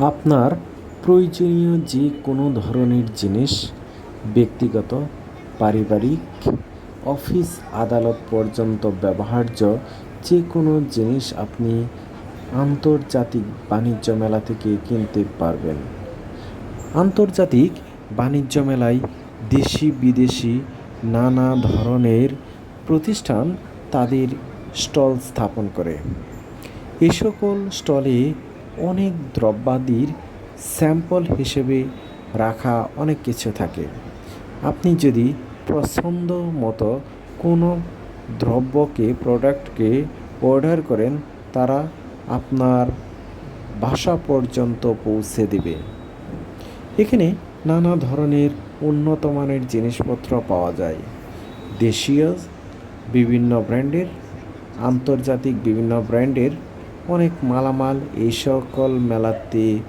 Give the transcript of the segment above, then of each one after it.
আপনার প্রয়োজনীয় যে কোনো ধরনের জিনিস, ব্যক্তিগত, পারিবারিক, অফিস, আদালত পর্যন্ত ব্যবহার্য যে কোনো জিনিস আপনি আন্তর্জাতিক বাণিজ্য মেলা থেকে কিনতে পারবেন। আন্তর্জাতিক বাণিজ্য মেলায় দেশি, বিদেশি নানা ধরনের প্রতিষ্ঠান তাদের স্টল স্থাপন করে। এ সকল স্টলে অনেক দ্রব্যাদির স্যাম্পল হিসেবে রাখা অনেক কিছু থাকে। আপনি যদি পছন্দ মতো কোনো দ্রব্যকে, প্রোডাক্টকে অর্ডার করেন, তারা আপনার বাসা পর্যন্ত পৌঁছে দেবে। এখানে নানা ধরনের উন্নত মানের জিনিসপত্র পাওয়া যায়। দেশীয় বিভিন্ন ব্র্যান্ডের, আন্তর্জাতিক বিভিন্ন ব্র্যান্ডের অনেক মালামাল এই সকল মেলাতে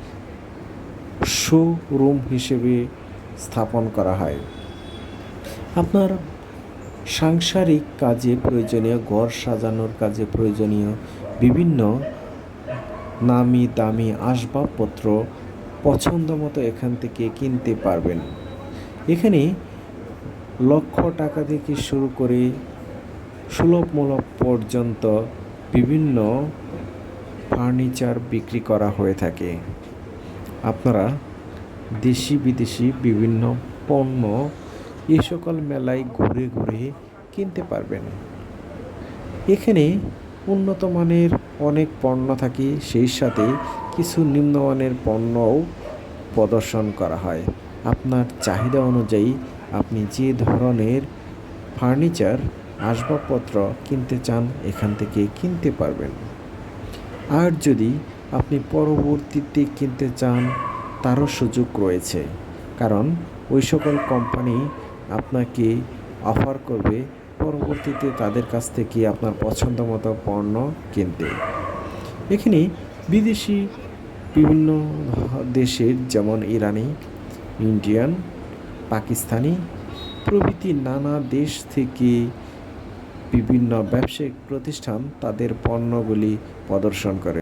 শোরুম হিসেবে স্থাপন করা হয়। আপনার সাংসারিক কাজে প্রয়োজনীয়, ঘর সাজানোর কাজে প্রয়োজনীয় বিভিন্ন নামি দামি আসবাবপত্র পছন্দ মতো এখান থেকে কিনতে পারবেন। এখানে লক্ষ টাকা থেকে শুরু করে সুলভমূলক পর্যন্ত বিভিন্ন ফার্নিচার বিক্রি করা হয়ে থাকে। আপনারা দেশি বিদেশি বিভিন্ন পণ্য এ সকল মেলায় ঘুরে ঘুরে কিনতে পারবেন। এখানে উন্নত মানের অনেক পণ্য থাকে, সেই সাথে কিছু নিম্নমানের পণ্যও প্রদর্শন করা হয়। আপনার চাহিদা অনুযায়ী আপনি যে ধরনের ফার্নিচার, আসবাবপত্র কিনতে চান, এখান থেকে কিনতে পারবেন। আর যদি আপনি পরবর্তীতে কিনতে চান, তারও সুযোগ রয়েছে। কারণ ওই সকল কোম্পানি আপনাকে অফার করবে পরবর্তীতে তাদের কাছ থেকে আপনার পছন্দ মতো পণ্য কিনতে। এখানে বিদেশি বিভিন্ন দেশের যেমন ইরানি, ইন্ডিয়ান, পাকিস্তানি প্রভৃতি নানা দেশ থেকে বিভিন্ন ব্যবসায়িক প্রতিষ্ঠান তাদের পণ্যগুলি প্রদর্শন করে।